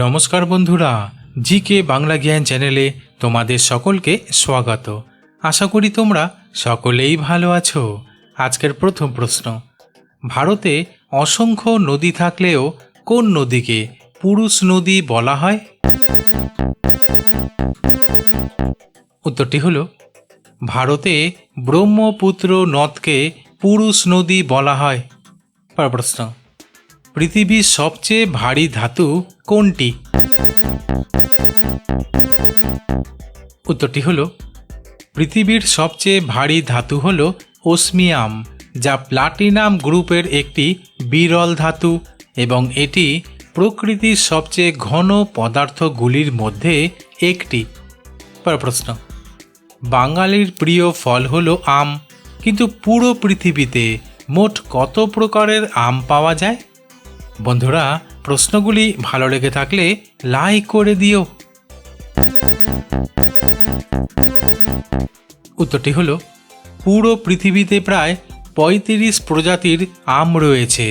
নমস্কার বন্ধুরা জি কে বাংলা জ্ঞান চ্যানেলে তোমাদের সকলকে স্বাগত। আশা করি তোমরা সকলেই ভালো আছো। আজকের প্রথম প্রশ্ন, ভারতে অসংখ্য নদী থাকলেও কোন নদীকে পুরুষ নদী বলা হয়? উত্তরটি হল, ভারতে ব্রহ্মপুত্র নদকে পুরুষ নদী বলা হয়। পর প্রশ্ন পৃথিবীর সবচেয়ে ভারী ধাতু কোনটি? উত্তরটি হল, পৃথিবীর সবচেয়ে ভারী ধাতু হল ওসমিয়াম, যা প্লাটিনাম গ্রুপের একটি বিরল ধাতু এবং এটি প্রকৃতির সবচেয়ে ঘন পদার্থগুলির মধ্যে একটি। প্রশ্ন, বাঙালির প্রিয় ফল হল আম, কিন্তু পুরো পৃথিবীতে মোট কত প্রকারের আম পাওয়া যায়? বন্ধুরা, প্রশ্নগুলি ভালো লেগে থাকলে লাইক করে দিও। উত্তরটি হলো, পুরো পৃথিবীতে প্রায় পঁয়ত্রিশ প্রজাতির আম রয়েছে,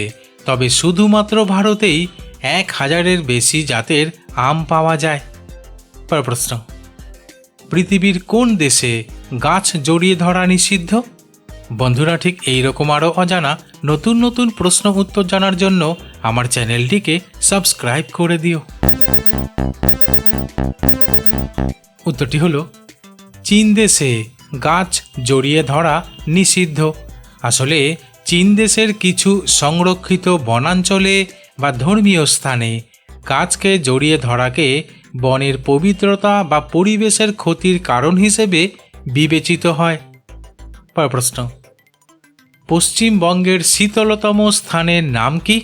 তবে শুধুমাত্র ভারতেই এক হাজারের বেশি জাতের আম পাওয়া যায়। পর প্রশ্ন, পৃথিবীর কোন দেশে গাছ জড়িয়ে ধরা নিষিদ্ধ? বন্ধুরা, ঠিক এই রকম আরও অজানা নতুন নতুন প্রশ্ন উত্তর জানার জন্য আমার চ্যানেলটিকে সাবস্ক্রাইব করে দিও। উত্তরটি হলো চীন দেশে গাছ জড়িয়ে ধরা নিষিদ্ধ। আসলে চীন দেশের কিছু সংরক্ষিত বনাঞ্চলে বা ধর্মীয় স্থানে গাছকে জড়িয়ে ধরাকে বনের পবিত্রতা বা পরিবেশের ক্ষতির কারণ হিসেবে বিবেচিত হয়। পর প্রশ্ন পশ্চিমবঙ্গের শীতলতম স্থানের নাম কি?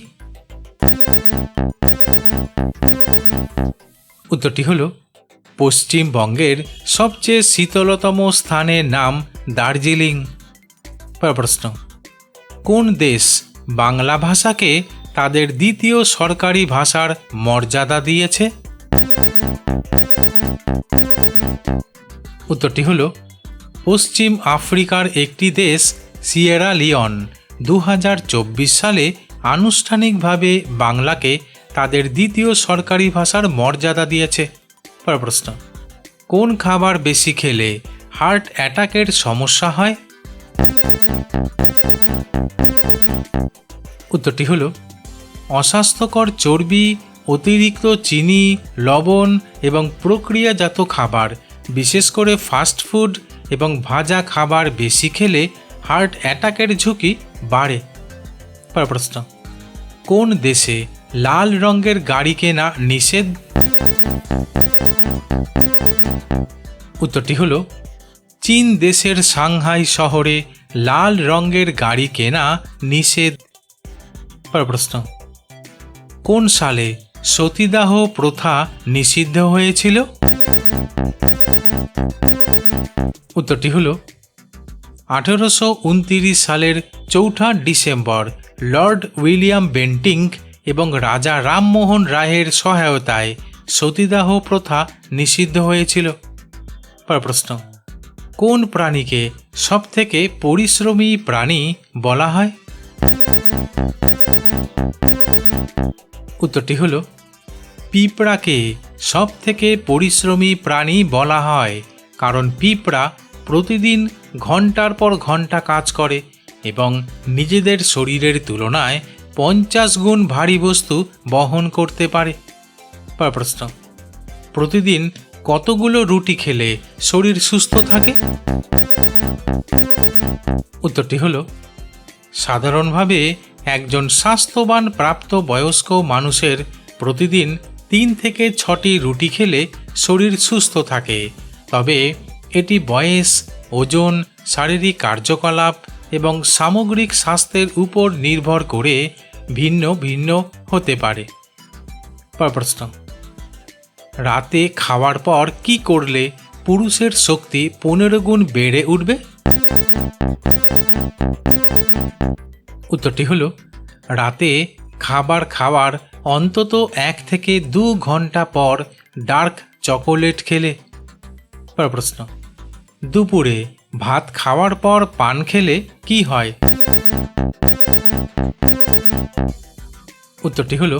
উত্তরটি হল, পশ্চিমবঙ্গের সবচেয়ে শীতলতম স্থানের নাম দার্জিলিং। প্রশ্ন, কোন দেশ বাংলা ভাষাকে তাদের দ্বিতীয় সরকারি ভাষার মর্যাদা দিয়েছে? উত্তরটি হল, পশ্চিম আফ্রিকার একটি দেশ সিয়েরা লিওন দু হাজার চব্বিশ সালে আনুষ্ঠানিকভাবে বাংলাকে তাদের দ্বিতীয় সরকারি ভাষার মর্যাদা দিয়েছে। পর প্রশ্ন, কোন খাবার বেশি খেলে হার্ট অ্যাটাকের সমস্যা হয়? উত্তরটি হল, অস্বাস্থ্যকর চর্বি, অতিরিক্ত চিনি, লবণ এবং প্রক্রিয়াজাত খাবার, বিশেষ করে ফাস্ট ফুড এবং ভাজা খাবার বেশি খেলে হার্ট অ্যাটাকের ঝুঁকি বাড়ে। পর প্রশ্ন কোন দেশে লাল রঙের গাড়ি কেনা নিষেধ? উত্তরটি হল, চীন দেশের সাংহাই শহরে লাল রঙের গাড়ি কেনা নিষেধ। পর প্রশ্ন কোন সালে সতীদাহ প্রথা নিষিদ্ধ হয়েছিল? উত্তরটি হল আঠেরোশো সালের চৌঠা ডিসেম্বর লর্ড উইলিয়াম বেন্টিং এবং রাজা রামমোহন রায়ের সহায়তায় সতীদাহ প্রথা নিষিদ্ধ হয়েছিল। পর প্রশ্ন, কোন প্রাণীকে সবথেকে পরিশ্রমী প্রাণী বলা হয়? উত্তরটি হল, পিঁপড়াকে সব থেকে পরিশ্রমী প্রাণী বলা হয়, কারণ পিঁপড়া প্রতিদিন ঘণ্টার পর ঘণ্টা কাজ করে এবং নিজেদের শরীরের তুলনায় পঞ্চাশ গুণ ভারী বস্তু বহন করতে পারে। প্রশ্ন, প্রতিদিন কতগুলো রুটি খেলে শরীর সুস্থ থাকে? উত্তরটি হল, সাধারণভাবে একজন স্বাস্থ্যবান প্রাপ্ত বয়স্ক মানুষের প্রতিদিন তিন থেকে ছটি রুটি খেলে শরীর সুস্থ থাকে। তবে এটি বয়স, ওজন, শারীরিক কার্যকলাপ এবং সামগ্রিক স্বাস্থ্যের উপর নির্ভর করে ভিন্ন ভিন্ন হতে পারে। পর প্রশ্ন। রাতে খাওয়ার পর কি করলে পুরুষের শক্তি পনেরো গুণ বেড়ে উঠবে? উত্তরটি হল, রাতে খাবার খাওয়ার অন্তত এক থেকে দু ঘণ্টা পর ডার্ক চকোলেট খেলে। পর প্রশ্ন। দুপুরে ভাত খাওয়ার পর পান খেলে কি হয়? উত্তরটি হলো,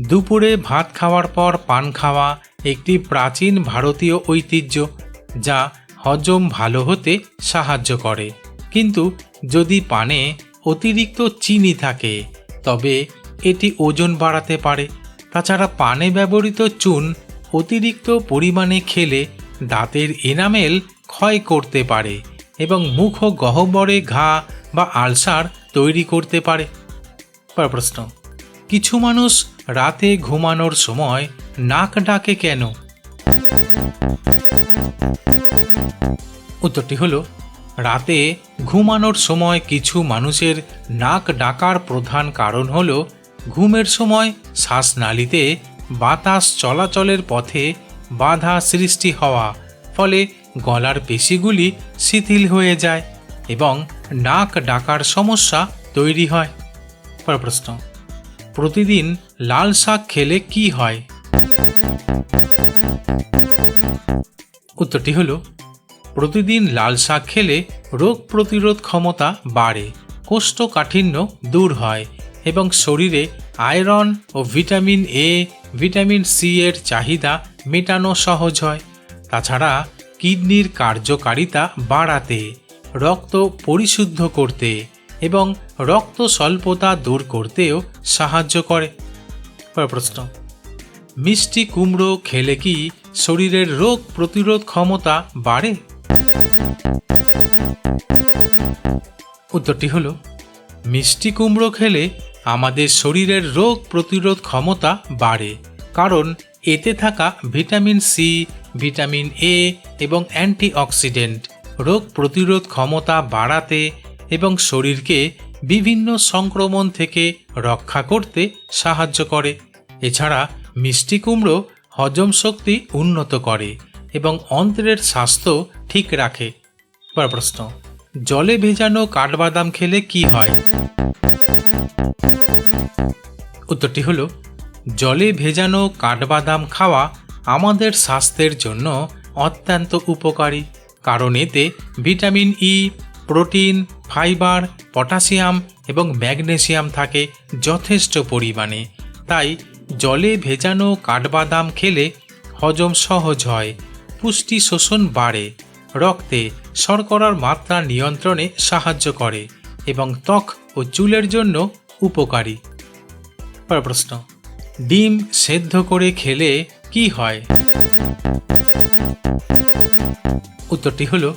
দুপুরে ভাত খাওয়ার পর পান খাওয়া একটি প্রাচীন ভারতীয় ঐতিহ্য যা হজম ভালো হতে সাহায্য করে। কিন্তু যদি পানে অতিরিক্ত চিনি থাকে, তবে এটি ওজন বাড়াতে পারে। তাছাড়া পানে ব্যবহৃত চুন অতিরিক্ত পরিমাণে খেলে দাঁতের এনামেল ক্ষয় করতে পারে এবং মুখ ও গহ্বরে ঘা বা আলসার তৈরি করতে পারে। প্রশ্ন, কিছু মানুষ রাতে ঘুমানোর সময় নাক ডাকে কেন? উত্তরটি হলো, রাতে ঘুমানোর সময় কিছু মানুষের নাক ডাকার প্রধান কারণ হল ঘুমের সময় শ্বাসনালীতে বাতাস চলাচলের পথে বাধা সৃষ্টি হওয়া, ফলে গলার পেশিগুলি শিথিল হয়ে যায় এবং নাক ডাকার সমস্যা তৈরি হয়। পরের প্রশ্ন, প্রতিদিন লাল শাক খেলে কি হয়? উত্তরটি হলো, প্রতিদিন লাল শাক খেলে রোগ প্রতিরোধ ক্ষমতা বাড়ে, কোষ্ঠকাঠিন্য দূর হয় এবং শরীরে আয়রন ও ভিটামিন এ, ভিটামিন সি এর চাহিদা মেটানো সহজ হয়। তাছাড়া কিডনির কার্যকারিতা বাড়াতে, রক্ত পরিশুদ্ধ করতে এবং রক্ত স্বল্পতা দূর করতেও সাহায্য করে। প্রশ্ন, মিষ্টি কুমড়ো খেলে কি শরীরের রোগ প্রতিরোধ ক্ষমতা বাড়ে? উত্তরটি হল, মিষ্টি কুমড়ো খেলে আমাদের শরীরের রোগ প্রতিরোধ ক্ষমতা বাড়ে, কারণ এতে থাকা ভিটামিন সি, ভিটামিন এ এবং অ্যান্টিঅক্সিডেন্ট, রোগ প্রতিরোধ ক্ষমতা বাড়াতে এবং শরীরকে বিভিন্ন সংক্রমণ থেকে রক্ষা করতে সাহায্য করে। এছাড়া মিষ্টি কুমড়ো হজম শক্তি উন্নত করে এবং অন্ত্রের স্বাস্থ্য ঠিক রাখে। প্রশ্ন, জলে ভেজানো কাঠবাদাম খেলে কি হয়? উত্তরটি হলো জলে ভেজানো কাঠবাদাম খাওয়া আমাদের স্বাস্থ্যের জন্য অত্যন্ত উপকারী। কারণ এতে vitamin E protein, fibre, potassium এবং ম্যাগনেসিয়াম থাকে যথেষ্ট পরিমাণে। তাই জলে ভেজানো কাঠবাদাম খেলে হজম সহজ হয়, পুষ্টি শোষণ বাড়ে, রক্তে শর্করার মাত্রা নিয়ন্ত্রণে সাহায্য করে এবং ত্বক ও চুলের জন্য উপকারী। প্রশ্ন। ডিম সেদ্ধ করে খেলে কি হয়? উত্তরটি হলো,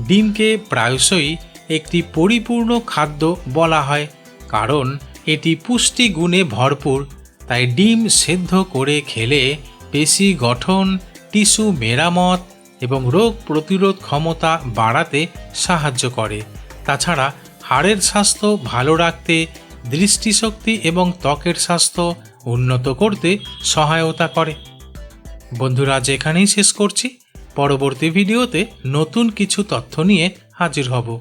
ডিমকে প্রায়শই একটি পরিপূর্ণ খাদ্য বলা হয়, কারণ এটি পুষ্টি গুণে ভরপুর, তাই ডিম সেদ্ধ করে খেলে পেশি গঠন, টিস্যু মেরামত এবং রোগ প্রতিরোধ ক্ষমতা বাড়াতে সাহায্য করে। তাছাড়া হাড়ের স্বাস্থ্য ভালো রাখতে, দৃষ্টিশক্তি এবং ত্বকের স্বাস্থ্য উন্নত করতে সহায়তা করে। বন্ধুরা, আজ এখানেই শেষ করছি। পরবর্তী ভিডিওতে নতুন কিছু তথ্য নিয়ে হাজির হব।